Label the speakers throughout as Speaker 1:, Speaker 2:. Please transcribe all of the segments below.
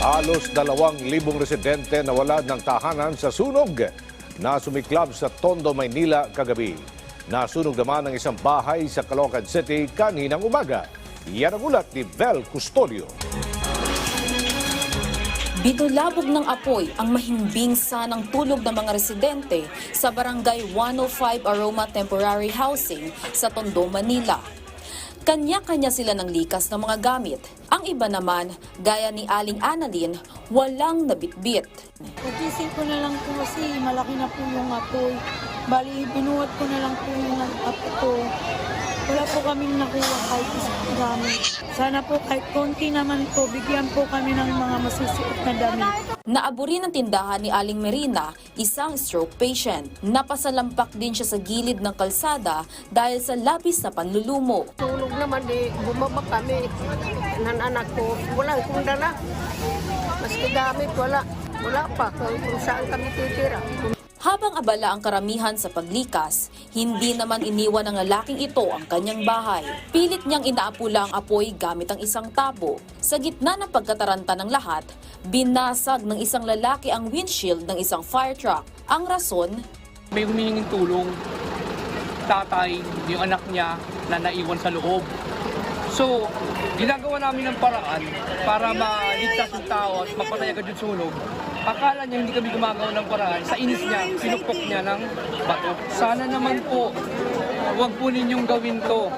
Speaker 1: Halos dalawang libong residente nawala ng tahanan sa sunog na sumiklab sa Tondo, Maynila kagabi. Nasunog naman ang isang bahay sa Caloocan City kaninang umaga. Yan ang ulat ni Vel Custodio.
Speaker 2: Binulabog ng apoy ang mahimbing sanang tulog ng mga residente sa Barangay 105 Aroma Temporary Housing sa Tondo, Manila. Kanya-kanya sila ng likas ng mga gamit. Ang iba naman, gaya ni Aling Annalyn, walang nabitbit.
Speaker 3: Nagising ko na lang po kasi malaki na po yung apoy. Bali, binuhat ko na lang po yung apo ko. Wala po kaming nakuha kahit isang gamit. Sana po kahit konti naman po, bigyan po kami ng mga masusuot na damit.
Speaker 2: Naaburi ng tindahan ni Aling Merina, isang stroke patient. Napasalampak din siya sa gilid ng kalsada dahil sa labis na panlulumo.
Speaker 4: Tulog naman di bumaba kami ng anak ko. Wala akong dala. Maski gamit, wala. Wala pa kung, kung saan kami titira.
Speaker 2: Habang abala ang karamihan sa paglikas, hindi naman iniwan ng lalaking ito ang kanyang bahay. Pilit niyang inaapula ang apoy gamit ang isang tabo. Sa gitna ng pagkataranta ng lahat, binasag ng isang lalaki ang windshield ng isang fire truck. Ang rason,
Speaker 5: may humihinging tulong tatay, yung anak niya na naiwan sa loob. So, ginagawa namin ng paraan para maligtas yung tao at mapatay agad yung sunog. Akala niya hindi kami gumagawa ng paraan. Sa inis niya, sinupok niya ng bato. Sana naman po, huwag po ninyong gawin to.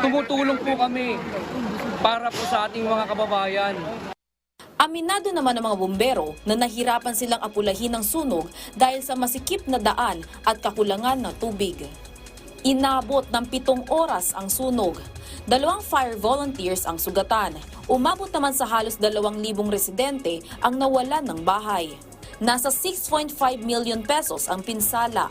Speaker 5: Tumutulong po kami para po sa ating mga kababayan.
Speaker 2: Aminado naman ng mga bumbero na nahirapan silang apulahin ng sunog dahil sa masikip na daan at kakulangan ng tubig. Inabot ng pitong oras ang sunog. Dalawang fire volunteers ang sugatan. Umabot naman sa halos dalawang libong residente ang nawalan ng bahay. Nasa 6.5 million pesos ang pinsala.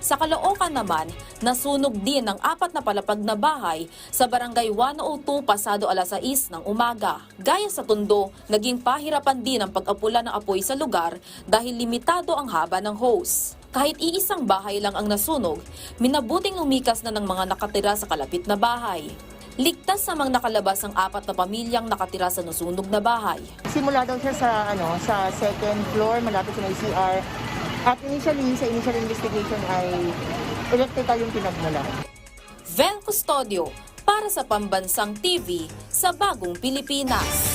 Speaker 2: Sa Caloocan naman, nasunog din ang apat na palapag na bahay sa barangay 102 pasado alas 6 ng umaga. Gaya sa Tondo, naging pahirapan din ang pag-apula ng apoy sa lugar dahil limitado ang haba ng hose. Kahit iisang bahay lang ang nasunog, minabuting umikas na ng mga nakatira sa kalapit na bahay. Ligtas namang nakalabas ang apat na pamilyang nakatira sa nasunog na bahay.
Speaker 6: Simula daw siya sa ano sa second floor malapit sa may CR. At initially sa initial investigation ay electrical yung pinagmula.
Speaker 2: Vel Custodio para sa Pambansang TV sa Bagong Pilipinas.